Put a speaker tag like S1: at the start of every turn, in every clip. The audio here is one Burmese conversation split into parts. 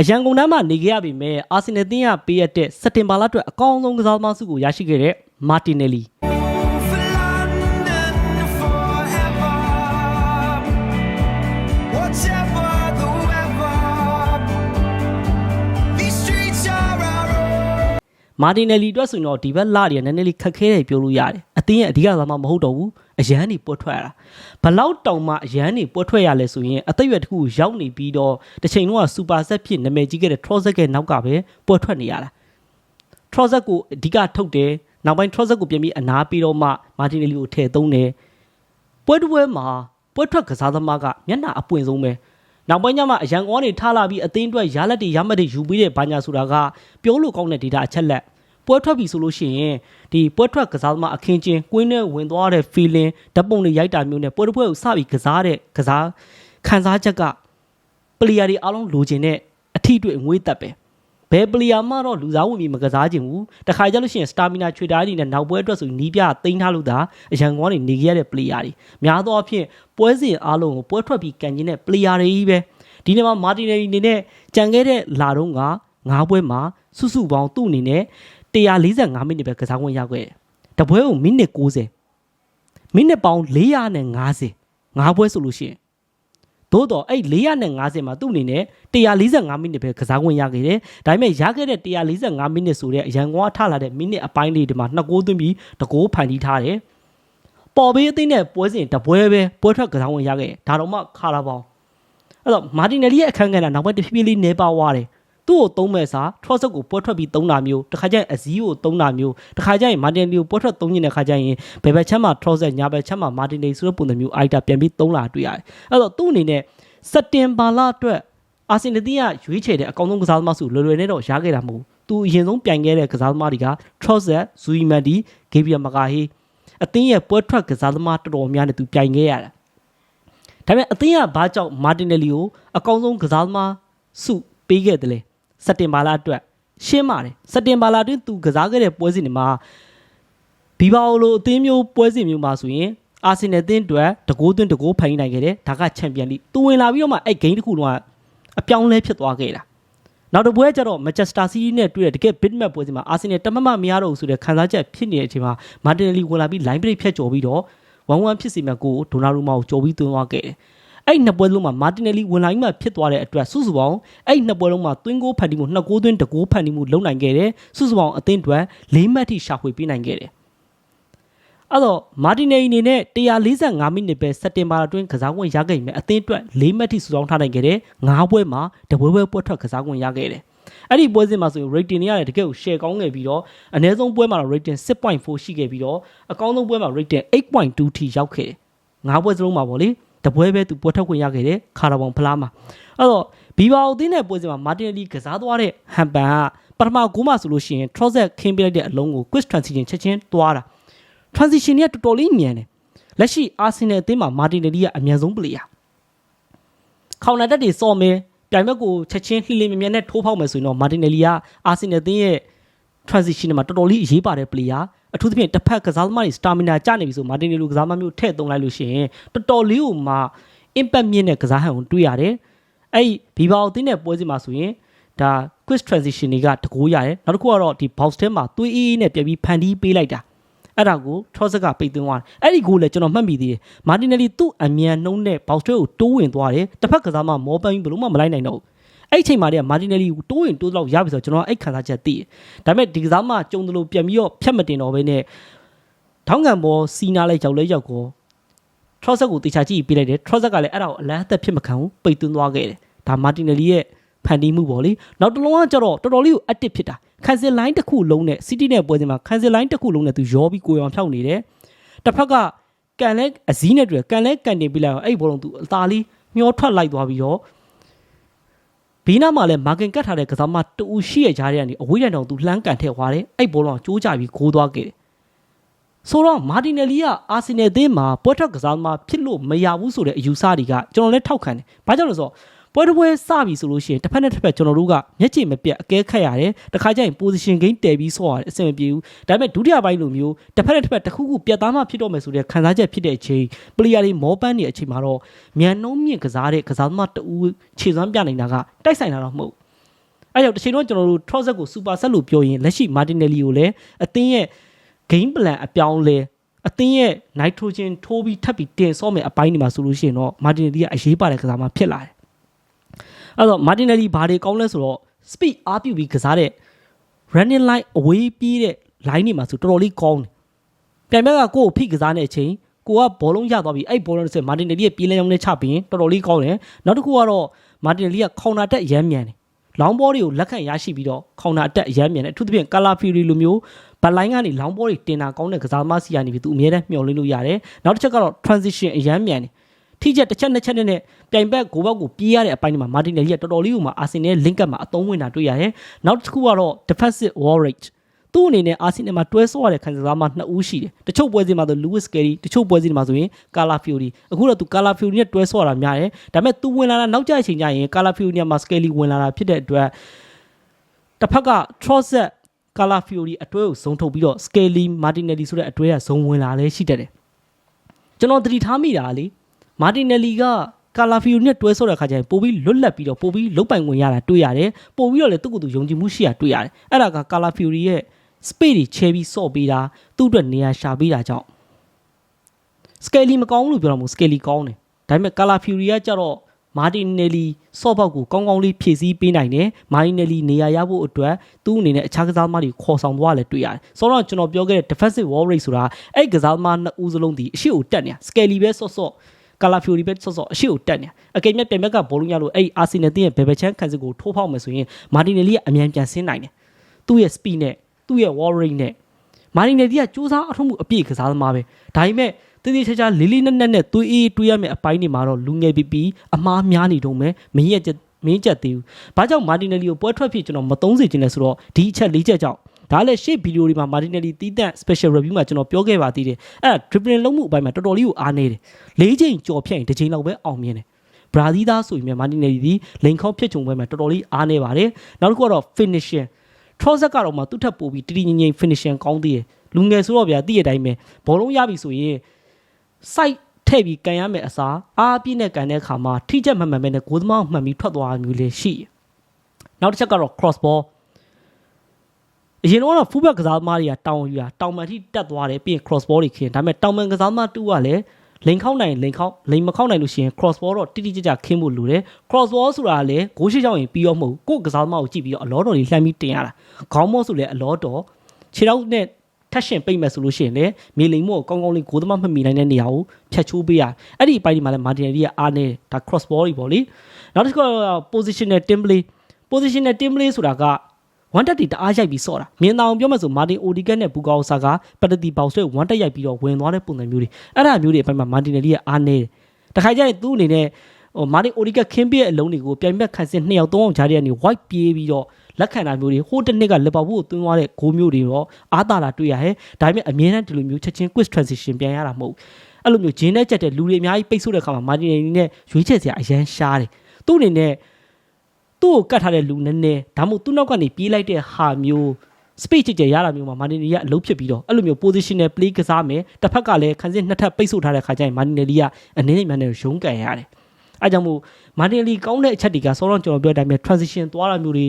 S1: အရန်ကုန်တန်းမှာနေခဲ့ရပေမဲ့အာဆင်နယ်တင်းကပေးရတဲ့စက်တင်ဘာလအတွက်အကောင်းဆုံးကစားသမားစုကိုရရှိခဲ့တဲ့မာတင်နယ်လီ မာတင်နယ်လီအတွက်ဆိုရင်တော့ဒီဘက်လာတွေကနည်းနည်းလေးခက်ခဲတယ်ပြောလို့ရတယ်အတင်းရဲ့အဓိကသမားမဟုတ်တော့ဘူးအရန်နေပွတ်ထွက်ရတာဘလောက်တောင်မှအရန်နေပွတ်ထွက်ရလဲဆိုရင်အသက်အရွယ်တစ်ခုကိုရောက်နေပြီးတော့တစ်ချိန်လုံးကစူပါဆက်ဖြစ်နာမည်ကြီးခဲ့တဲ့ Trossard ရဲ့နောက်ကပဲပွတ်ထွက်နေရတာ Trossard ကိုအဓိကထုတ်တယ်နောက်ပိုင်း Trossard ကိုပြန်ပြီးအနားပြီးတော့မှမာတင်နယ်လီကိုထည့်သုံးတယ်ပွဲတစ်ပွဲမှာပွဲထွက်ကစားသမားကမျက်နှာအပွင့်ဆုံးပဲနောက်ပိုင်းကျမှအရန်ကောင်းနေထားလာပြီးအသင်းအတွက်ရလက်တွေရမတ်တွေယူပြီးတဲ့ဘာညာဆိုတာကပြောလို့ကောင်းတဲ့ data အချက်လက် ပွဲထွက်ပြီဆိုလို့ရှိရင်ဒီပွဲထွက်ကစားသမားအခင်းချင်းကွင်းနဲ့ဝင်သွားတဲ့ feeling ဓာတ်ပုံတွေရိုက်တာမျိုးနဲ့ပွဲတစ်ပွဲကိုစပြီးကစားတဲ့ကစားခံစားချက်ကပလီယာတွေအားလုံးလိုချင်တဲ့အထီးတွေငွေတက်ပဲဘယ်ပလီယာမှတော့လူစားဝင်ပြီးမကစားခြင်းဘူးတခါကြလို့ရှိရင်စတာမီနာချွေတားအနေနဲ့နောက်ပွဲအတွက်ဆိုနီးပြသိမ်းထားလို့သာအရန်ကောင်းနေနေခဲ့ရတဲ့ပလီယာတွေများသောအားဖြင့်ပွဲစဉ်အားလုံးကိုပွဲထွက်ပြီးကန်ကျင်တဲ့ပလီယာတွေကြီးပဲဒီနေ့မှာမာတင်နယ်ရီအနေနဲ့ကြံခဲ့တဲ့လာတော့က၅ပွဲမှာစုစုပေါင်းသူ့အနေနဲ့ 145မိနစ်ပဲကစားခွင့်ရခဲ့တယ်တပွဲကိုမိနစ်90မိနစ်ပေါင်း450ငါးပွဲဆိုလို့ရှိရင်သို့တော့အဲ့450မှာသူ့အနေနဲ့145မိနစ်ပဲကစားခွင့်ရခဲ့တယ်။ဒါပေမဲ့ရခဲ့တဲ့145မိနစ်ဆိုတဲ့အရန်ကွာထလာတဲ့မိနစ်အပိုင်းလေးတွေမှာနှစ်ကိုးသွင်းပြီးတကိုးဖန်တီးထားတယ်။ပေါ်ဘေးအသိနဲ့ပွဲစဉ်တပွဲပဲပွဲထွက်ကစားခွင့်ရခဲ့တယ်။ဒါတော့မှခါလာပေါင်းအဲ့တော့မာတင်နယ်လီရဲ့အခန်းကဏ္ဍနောက်ပိုင်းတစ်ဖြည်းဖြည်းလေးနေပါသွားတယ်။ သူ့ကိုသုံးမဲ့စာထရော့ဆက်ကိုပွဲထွက်ပြီးသုံးတာမျိုးတစ်ခါကျရင်အဇီးကိုသုံးတာမျိုးတစ်ခါကျရင်မာတင်လီကိုပွဲထွက်သုံးနေတဲ့ခါကျရင်ဘယ်ဘက်ချမ်းမှာထရော့ဆက်ညာဘက်ချမ်းမှာမာတင်လီဆိုတဲ့ပုံစံမျိုးအိုက်တာပြန်ပြီးသုံးလာတွေ့ရတယ်။အဲ့တော့သူ့အနေနဲ့စက်တင်ဘာလအတွက်အာဆင်နယ်တီးကရွေးချယ်တဲ့အကောင်းဆုံးကစားသမားစုလွယ်လွယ်နဲ့တော့ရခဲ့တာမဟုတ်ဘူး။သူအရင်ဆုံးပြိုင်ခဲ့တဲ့ကစားသမားတွေကထရော့ဆက်ဇူအီမန်ဒီဂေဘရီယယ်မကာဟီအသင်းရဲ့ပွဲထွက်ကစားသမားတော်တော်များနဲ့သူပြိုင်ခဲ့ရတာ။ဒါပေမဲ့အသင်းကဘာကြောင့်မာတင်နယ်လီကိုအကောင်းဆုံးကစားသမားစုပေးခဲ့တယ်လဲ စက်တင်ဘာလအတွက်ရှင်းပါတယ်စက်တင်ဘာလအတွင်းသူကစားခဲ့တဲ့ပွဲစဉ်တွေမှာဘီဘာအိုလိုအသင်းမျိုးပွဲစဉ်မျိုးမှာဆိုရင်အာဆင်နယ်အသင်းအတွက်တကိုးသွင်းတကိုးဖိုင်နိုင်ခဲ့တယ်ဒါကချန်ပီယံလိသူဝင်လာပြီးတော့မှအဲ့ဂိမ်းတစ်ခုလုံးကအပြောင်းလဲဖြစ်သွားခဲ့တာနောက်တစ်ပွဲကျတော့မန်ချက်စတာစီးတီးနဲ့တွေ့တဲ့တကယ် bit map ပွဲစဉ်မှာအာဆင်နယ်တမမမရတော့ဘူးဆိုတဲ့ခံစားချက်ဖြစ်နေတဲ့အချိန်မှာမာတင်နယ်လီဝင်လာပြီး line break ဖြတ်ကျော်ပြီးတော့1-1ဖြစ်စီမဲ့ကိုဒိုနာရူမာကိုကျော်ပြီးသွင်းသွားခဲ့တယ် အဲ့နှစ်ပွဲလုံးမှာမာတင်နယ်လီဝင်လာပြီးမှဖြစ်သွားတဲ့အတွက်စုစုပေါင်းအဲ့နှစ်ပွဲလုံးမှာသွင်းကိုဖန်တီးမှုနှစ်ကိုးသွင်းတကိုးဖန်တီးမှုလုပ်နိုင်ခဲ့တယ်စုစုပေါင်းအသင်းအတွက်၄မှတ်ထိရှာဖွေပေးနိုင်ခဲ့တယ်အဲ့တော့မာတင်နယ်လီအနေနဲ့145မိနစ်ပဲစက်တင်ဘာလအတွင်းကစားခွင့်ရခဲ့ပြီအသင်းအတွက်၄မှတ်ထိစုဆောင်းထားနိုင်ခဲ့တယ်၅ပွဲမှာတပွဲပွဲပွဲထွက်ကစားခွင့်ရခဲ့တယ်အဲ့ဒီပွဲစဉ်မှာဆိုရင် rating တွေရတယ်တကယ်ကို share ကောင်းခဲ့ပြီးတော့အနည်းဆုံးပွဲမှာတော့ rating 6.4ရှိခဲ့ပြီးတော့အကောင်းဆုံးပွဲမှာ rating 8.2ထိရောက်ခဲ့တယ်ငါးပွဲစလုံးမှာပေါ့လေ တပွဲပဲသူပွဲထွက်ခွင့်ရခဲ့တယ်ခါရာဘောင်ဖလားမှာအဲ့တော့ဘီဘာအိုတင်းတဲ့ပွဲစဉ်မှာမာတင်လီကစားသွားတဲ့ဟန်ပန်ကပထမဂိုးမှာဆိုလို့ရှိရင် Trossard ခင်းပေးလိုက်တဲ့အလုံးကို quick transition ချက်ချင်းသွားတာ transition ကတော်တော်လေးမြန်တယ်လက်ရှိ Arsenal အသင်းမှာမာတင်လီကအမြန်ဆုံး player ခေါင်နာတက်တွေစော့မယ်ပြိုင်ဘက်ကိုချက်ချင်းလှိလိမမြန်နဲ့ထိုးဖောက်မယ်ဆိုရင်တော့မာတင်နယ်လီကအာဆင်နယ်အသင်းရဲ့ transition တွေမှာတော်တော်လေးအရေးပါတဲ့ player အထူးသဖြင့်တစ်ဖက်ကစားသမားတွေ stamina ကျနေပြီဆိုမာတင်နယ်လီကစားသမားမျိုးထည့်သုံးလိုက်လို့ရှိရင်တော်တော်လေးကိုမှ impact မြင့်တဲ့ကစားဟန်ကိုတွေ့ရတယ်အဲ့ဒီဘီဘာအသင်းနဲ့ပွဲစီမှာဆိုရင်ဒါ quick transition တွေကတကိုးရတယ်နောက်တစ်ခုကတော့ဒီ box ထဲမှာသွေးအေးအေးနဲ့ပြန်ပြီးဖန်တီးပေးလိုက်တာအဲ့ဒါကို Trossard ကပိတ်သွင်းသွားတယ်အဲ့ဒီဂိုးလည်းကျွန်တော်မှတ်မိသေးတယ်မာတင်နယ်လီသူ့အမြန်နှုံးနဲ့ box ထဲကိုတိုးဝင်သွားတယ်တစ်ဖက်ကစားမှမောပန်းပြီးဘလို့မှမလိုက်နိုင်တော့ဘူး အဲ့ဒီအချိန်မှာတည်းကမာတင်နယ်လီကိုတိုးရင်တိုးတော့ရပြီဆိုတော့ကျွန်တော်အဲ့ခံစားချက်သိတယ်ဒါပေမဲ့ဒီကစားမှကြုံတယ်လို့ပြန်ပြီးတော့ဖြတ်မတင်တော့ဘဲနဲ့ထောင်းကန်ပေါ်စီနာလိုက်ရောက်လဲရောက်ကော Trossard ကိုတေချာကြည့်ပေးလိုက်တယ် Trossard ကလည်းအဲ့ဒါကိုအလန်းအသက်ဖြစ်မခံဘူးပိတ်သွင်းသွားခဲ့တယ်ဒါမာတင်နယ်လီရဲ့ဖန်တီးမှုပေါ့လေနောက်တစ်လုံးကကျတော့တော်တော်လေးကို active ဖြစ်တာခံစစ်လိုင်းတစ်ခုလုံးနဲ့ City နဲ့ပွဲစဉ်မှာခံစစ်လိုင်းတစ်ခုလုံးနဲ့သူရောပြီးကိုယ်အောင်ဖြောက်နေတယ်တစ်ဖက်ကကန်လဲအစည်းနဲ့တွေ့ကန်လဲကန်တင်ပြီးလိုက်အောင်အဲ့ဒီဘောလုံးသူအသားလေးမျောထွက်လိုက်သွားပြီးတော့ ဘေးနားမှာလည်းမာကင်ကတ်ထားတဲ့ကစားမတူရှိရကြားတဲ့ကနေအဝေးတန်တောင်သူလှမ်းကန်ထည့်သွားတယ်အဲ့ဒီဘောလုံးကကျိုးကြပြီးဂိုးသွားခဲ့တယ်ဆိုတော့မာတင်နယ်လီကအာဆင်နယ်အသင်းမှာပွဲထွက်ကစားသမားဖြစ်လို့မရဘူးဆိုတဲ့အယူဆတွေကကျွန်တော်လည်းထောက်ခံတယ်။ဘာကြောင့်လဲဆိုတော့ ပွဲတစ်ပွဲစပြီဆိုလို့ရှိရင်တစ်ဖက်နဲ့တစ်ဖက်ကျွန်တော်တို့ကမျက်ခြေမပြတ်အကဲခတ်ရတယ်။တခါကျရင် position gain တည်ပြီးဆော့ရတယ်အဆင်မပြေဘူး။ဒါပေမဲ့ဒုတိယပိုင်းလိုမျိုးတစ်ဖက်နဲ့တစ်ဖက်တစ်ခုခုပြတ်သားမှဖြစ်တော့မယ်ဆိုတဲ့ခံစားချက်ဖြစ်တဲ့အချိန် player တွေမောပန်းနေတဲ့အချိန်မှာတော့မြန်နှုံးမြင့်ကစားတဲ့ကစားသမားတူခြေစွမ်းပြနေတာကတိုက်ဆိုင်တာတော့မဟုတ်ဘူးအဲကြောင့်တစ်ချိန်တော့ကျွန်တော်တို့ Trossard ကို super set လို့ပြောရင်လက်ရှိ Martinelli ကိုလည်းအသင်းရဲ့ game plan အပြောင်းလဲအသင်းရဲ့ nitrogen ထိုးပြီးထပ်ပြီးတင်ဆော့မယ်အပိုင်းတွေမှာဆိုလို့ရှိရင်တော့ Martinelli ကအရေးပါတဲ့ကစားမဖြစ်လာတယ် အဲ့တော့ Martinelli ဘာတွေကောင်းလဲဆိုတော့ speed အားပြုပြီးကစားတဲ့ running line အဝေးပြေးတဲ့ line တွေမှာဆိုတော်တော်လေးကောင်းတယ်ပြန်ဘက်ကကိုယ့်ကိုဖိကစားတဲ့အချိန်ကိုကဘောလုံးရသွားပြီအဲ့ဘောလုံးတစ်စက်မာတင်နယ်လီရဲ့ပြေးလမ်းကြောင်းနဲ့ချပြီးရင်တော်တော်လေးကောင်းတယ်နောက်တစ်ခုကတော့မာတင်နယ်လီကခေါင်နာတက်ရမ်းမြန်တယ်လောင်းဘောတွေကိုလက်ခံရရှိပြီးတော့ခေါင်နာတက်ရမ်းမြန်တယ်အထူးသဖြင့်ကာလာဖီရီလိုမျိုးဘက်လိုင်းကနေလောင်းဘောတွေတင်တာကောင်းတဲ့ကစားသမားစီကနေပြီးသူအမြဲတမ်းမျှော်လင့်လို့ရတယ်နောက်တစ်ချက်ကတော့ transition အရမ်းမြန်တယ် ထိချက်တစ်ချက်နှစ်ချက်နဲ့ပြိုင်ဘက်ဂိုးဘက်ကိုပြေးရတဲ့အပိုင်းတွေမှာမာတင်နယ်လီကတော်တော်လေးကိုမှအာဆင်နယ် link up မှာအသုံးဝင်တာတွေ့ရတယ်နောက်တစ်ခုကတော့ defensive wall rate သူ့အနေနဲ့အာဆင်နယ်မှာတွဲဆော့ရတဲ့ခံစားမှနှစ်ဦးရှိတယ်တချို့ပွဲစဉ်မှာဆို Lewis Kelly တချို့ပွဲစဉ်မှာဆိုရင် Cala Fiori အခုတော့သူ Cala Fiori နဲ့တွဲဆော့ရတာများတယ်ဒါပေမဲ့သူဝင်လာတာနောက်ကျအချိန်ကျရင် Cala Fiori နဲ့မှာ Skelly ဝင်လာတာဖြစ်တဲ့အတွက်တစ်ဖက်က Trossard Cala Fiori အတွဲကိုဇုံထုတ်ပြီးတော့ Skelly Martinelli ဆိုတဲ့အတွဲကဇုံဝင်လာလဲရှိတတ်တယ်ကျွန်တော်သတိထားမိတာလေ Martinelli ကကာလာဖီယိုနဲ့တွဲဆော့တဲ့ခါကျရင်ပိုပြီးလွတ်လပ်ပြီးတော့ပိုပြီးလုတ်ပိုင်ဝင်ရတာတွေ့ရတယ်ပိုပြီးတော့လည်းသူ့ကိုယ်သူယုံကြည်မှုရှိတာတွေ့ရတယ်အဲ့ဒါကကာလာဖီယိုရဲ့ space တွေချဲပြီးဆော့ပေးတာသူ့အတွက်နေရာရှာပေးတာကြောင့် scale မကောင်းဘူးလို့ပြောတော့မဟုတ် scale ကောင်းတယ်ဒါပေမဲ့ color fury ကကြတော့ martinelli ဆော့ဘောက်ကိုကောင်းကောင်းလေးဖြည့်ဆည်းပေးနိုင်တယ် martinelli နေရာရဖို့အတွက်သူ့အနေနဲ့အခြားကစားသမားတွေခေါ်ဆောင်သွားလဲတွေ့ရတယ်ဆိုတော့ကျွန်တော်ပြောခဲ့တဲ့ defensive wall rate ဆိုတာအဲ့ကစားသမားနှစ်ဦးစလုံးဒီအရှိကိုတက်နေတာ scale ပဲဆော့ဆော့ ကာလာဖီယိုရီပဲဆော့ဆော့အရှိကိုတက်နေအကယ်၍ပြန်ဘက်ကဘောလုံးရလို့အဲ့အာဆင်နယ်တင်းရဲ့ဘယ်ဘက်ချမ်းခံစစ်ကိုထိုးဖောက်မယ်ဆိုရင်မာတင်နယ်လီကအမြန်ပြန်ဆင်းနိုင်တယ်သူ့ရဲ့ speed နဲ့သူ့ရဲ့ wall rate နဲ့မာတင်နယ်လီကစူးစမ်းအထုံးမှုအပြည့်ကစားသမားပဲဒါပေမဲ့တည်တည်ချာချာလေးလေးနက်နက်နဲ့သွေးအေးတွေးရမယ့်အပိုင်းတွေမှာတော့လူငယ်ပီပီအမားများနေတုံးပဲမင်းရဲ့မင်းချက်သေးဘူး။ဘာကြောင့်မာတင်နယ်လီကိုပွဲထွက်ဖြစ်ကျွန်တော်မသုံးစေချင်လဲဆိုတော့ဒီအချက်၄ချက်ကြောင့် ဒါလည်းရှေ့ဗီဒီယိုတွေမှာမာတင်နယ်လီတီးတန့် special review မှာကျွန်တော်ပြောခဲ့ပါသေးတယ်။အဲ့ဒါ dribbling လုံးမှုအပိုင်းမှာတော်တော်လေးကိုအားနေတယ်။၄ချိန်ကြော်ဖြတ်ရင်တစ်ချိန်လောက်ပဲအောင်မြင်တယ်။ဘရာဇီးသားဆိုရင်မာတင်နယ်လီဒီလိန်ခေါဖြစ်ချုံပွဲမှာတော်တော်လေးအားနေပါတယ်။နောက်တစ်ခုကတော့ finishing Trossard ကတော့မှသူ့ထပ်ပို့ပြီးတတိငငိမ့် finishing ကောင်းသေးတယ်။လူငယ်ဆိုတော့ဗျာတည့်ရတိုင်းပဲဘောလုံးရပြီဆိုရင် site ထည့်ပြီးကန်ရမယ်အစားအားပြည့်နဲ့ကန်တဲ့အခါမှာထိချက်မှန်မှန်ပဲနဲ့ဂိုးသမားမှန်ပြီးထွက်သွားမျိုးလေးရှိတယ်။နောက်တစ်ချက်ကတော့ cross ball အရင်တော့ fullback ကစားသမားတွေကတောင်းယူတာတောင်မှန်ထိတက်သွားတယ်ပြီးရင် cross ball တွေခင်းဒါပေမဲ့တောင်မှန်ကစားသမားတူကလည်းလိန်ခောက်နိုင်လိန်ခောက်လိန်မခောက်နိုင်လို့ရှိရင် cross ball တော့တိတိကျကျခင်းဖို့လိုတယ် cross ball ဆိုတာကလည်းဂိုးရှိချောင်းရင်ပြီးရောမဟုတ်ကိုယ်ကစားသမားကိုကြည့်ပြီးတော့အလောတော်လေးလှမ်းပြီးတင်ရတာခေါင်းမော့ဆိုလည်းအလောတော်ခြေထောက်နဲ့ထက်ရှင်ပိတ်မယ်ဆိုလို့ရှိရင်လည်းမြေလိမ်မို့ကောင်းကောင်းလေးဂိုးသမားမှတ်မိနိုင်တဲ့နေရာကိုဖြတ်ချိုးပေးရအဲ့ဒီအပိုင်းဒီမှာလည်းမာတင်နယ်လီကအားနေဒါ cross ball တွေပေါ့လေနောက်တစ်ခုက positional team play positional team play ဆိုတာက 1တက်တီတအားရိုက်ပြီးစော့တာမြင်အောင်ပြောမှဆိုမာတင်အိုဒီကက်နဲ့ဘူကာအိုဆာကပက်တတီပေါက်ဆွဲ1တက်ရိုက်ပြီးတော့ဝင်သွားတဲ့ပုံစံမျိုးတွေအဲ့ဒါမျိုးတွေအပိုင်းမှာမာတင်နယ်လီကအားနေတယ်တခါကျရင်သူ့အနေနဲ့ဟိုမာတင်အိုဒီကက်ခင်းပြရဲ့အလုံးတွေကိုပြိုင်ဘက်ခံစစ်2ယောက်3ယောက်ကြားထဲကနေ white ပြေးပြီးတော့လက်ခံတာမျိုးတွေဟိုတစ်နှစ်ကလီဗာပူးကိုသွင်းသွားတဲ့ဂိုးမျိုးတွေတော့အားတာတာတွေ့ရတယ်ဒါပေမဲ့အမြဲတမ်းဒီလိုမျိုးချက်ချင်း quick transition ပြန်ရတာမဟုတ်အဲ့လိုမျိုးဂျင်းနဲ့ကြက်တဲ့လူတွေအများကြီးပိတ်ဆို့တဲ့ခါမှာမာတင်နယ်လီနဲ့ရွေးချက်စရာအရန်ရှားတယ်သူ့အနေနဲ့ သူ့ကိုကတ်ထားတဲ့လူနည်းနည်းဒါမှမဟုတ်သူ့နောက်ကနေပြေးလိုက်တဲ့ဟာမျိုး space ကြကြရတာမျိုးမှာမာတင်နယ်လီကအလုပ်ဖြစ်ပြီးတော့အဲ့လိုမျိုး positional play ကစားမယ်တစ်ဖက်ကလည်းခန်းစစ်နှစ်ထပ်ပိတ်ဆို့ထားတဲ့ခါကျရင်မာတင်နယ်လီကအနည်းငယ်များနဲ့ရုံးကန်ရတယ်အဲကြောင့်မို့မာတင်နယ်လီကောင်းတဲ့အချက်တွေကစောစောကျွန်တော်ပြောတဲ့အတိုင်းပဲ transition သွားတာမျိုးတွေ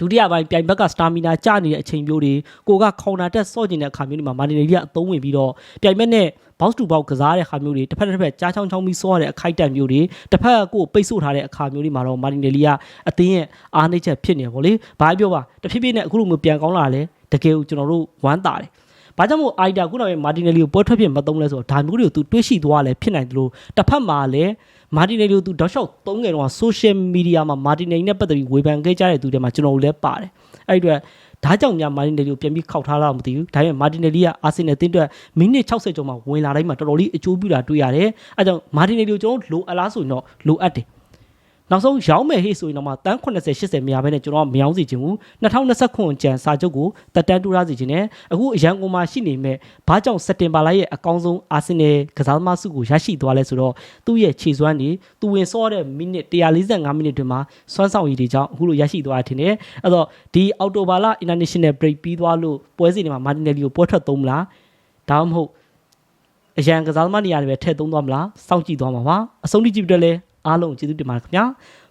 S1: ဒုတိယပိုင်းပြိုင်ဘက်ကစတာမီနာကျနေတဲ့အချိန်မျိုးတွေကိုကခေါင်နာတက်စော့ကျင်တဲ့အခါမျိုးတွေမှာမာတင်နယ်လီကအသုံးဝင်ပြီးတော့ပြိုင်ဘက်နဲ့ box to box ကစားတဲ့အခါမျိုးတွေတစ်ဖက်တစ်ဖက်ကြားချောင်းချောင်းပြီးစောရတဲ့အခိုက်အတန့်မျိုးတွေတစ်ဖက်ကကိုယ်ပိတ်ဆို့ထားတဲ့အခါမျိုးတွေမှာတော့မာတင်နယ်လီကအသင်းရဲ့အားနည်းချက်ဖြစ်နေပါလေ။ဘာပြောပါတဖြည်းဖြည်းနဲ့အခုလိုမျိုးပြန်ကောင်းလာလဲတကယ်ကိုကျွန်တော်တို့ဝမ်းသာတယ်။ဘာကြောင့်မို့အိုင်ဒါခုနကမာတင်နယ်လီကိုပွဲထွက်ဖြစ်မသုံးလဲဆိုတော့ဒါမျိုးတွေကိုသူတွေးရှိသွားလဲဖြစ်နိုင်တယ်လို့တစ်ဖက်မှာလည်း မာတင်နယ်လီကိုသူတောက်လျှောက်သုံးငယ်တော့ social media မှာမာတင်နယ်လီနဲ့ပတ်သက်ပြီးဝေဖန်ခဲ့ကြတဲ့သူတွေမှာကျွန်တော်တို့လည်းပါတယ်။အဲ့ဒီအတွက်ဒါကြောင့်များမာတင်နယ်လီကိုပြန်ပြီးခောက်ထားလားမသိဘူးဒါပေမဲ့မာတင်နယ်လီကအာဆင်နယ်တင်းအတွက်မိနစ်60ကျော်မှဝင်လာတိုင်းမှာတော်တော်လေးအကျိုးပြုတာတွေ့ရတယ်အဲကြောင့်မာတင်နယ်လီကိုကျွန်တော်လိုအပ်လားဆိုရင်တော့လိုအပ်တယ် နောက်ဆုံးရောင်းမယ်ဟေ့ဆိုရင်တော့မှတန်း80 80မရဘဲနဲ့ကျွန်တော်ကမရောင်းစီခြင်းဘူး2029ကျန်စာချုပ်ကိုတက်တန်းတူရစီခြင်းနဲ့အခုအရန်ကုန်မှာရှိနေမဲ့ဘာကြောင့်စက်တင်ဘာလရဲ့အကောင်းဆုံးအာဆင်နယ်ကစားသမားစုကိုရရှိသွားလဲဆိုတော့သူ့ရဲ့ခြေစွမ်းတွေသူဝင်စောတဲ့မိနစ်145မိနစ်တွင်မှာစွမ်းဆောင်ရည်တွေကြောင့်အခုလိုရရှိသွားတယ်ထင်တယ်အဲ့တော့ဒီအော်တိုဘာလ international break ပြီးသွားလို့ပွဲစဉ်တွေမှာမာတင်နယ်လီကိုပွဲထွက်သုံးမလားဒါမှမဟုတ်အရန်ကစားသမားနေရာတွေပဲထည့်သုံးသွားမလားစောင့်ကြည့်သွားမှာပါအဆုံးထိကြည့်ပြတယ်လဲ အားလုံးကျေးဇူးတင်ပါတယ်ခင်ဗျာ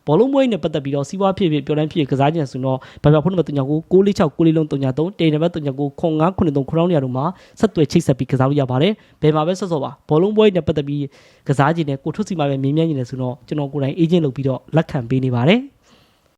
S1: ဘောလုံးပွဲနဲ့ပတ်သက်ပြီးတော့စီးပွားဖြစ်ဖြစ်ပြောတိုင်းဖြစ်ဖြစ်ကစားကြတယ်ဆိုတော့ဘာပြဖုန်းနံပါတ်39 646 6လေးလုံး39တေနံပါတ်39 0993ခေါင်းနေရာတို့မှာဆက်သွယ်ချိတ်ဆက်ပြီးကစားလို့ရပါတယ်ဘယ်မှာပဲဆက်စောပါဘောလုံးပွဲနဲ့ပတ်သက်ပြီးကစားကြတယ်ကိုထွတ်စီမှာပဲမြင်းမြန်းနေတယ်ဆိုတော့ကျွန်တော်ကိုယ်တိုင်အေဂျင့်လုပ်ပြီးတော့လက်ခံပေးနေပါတယ်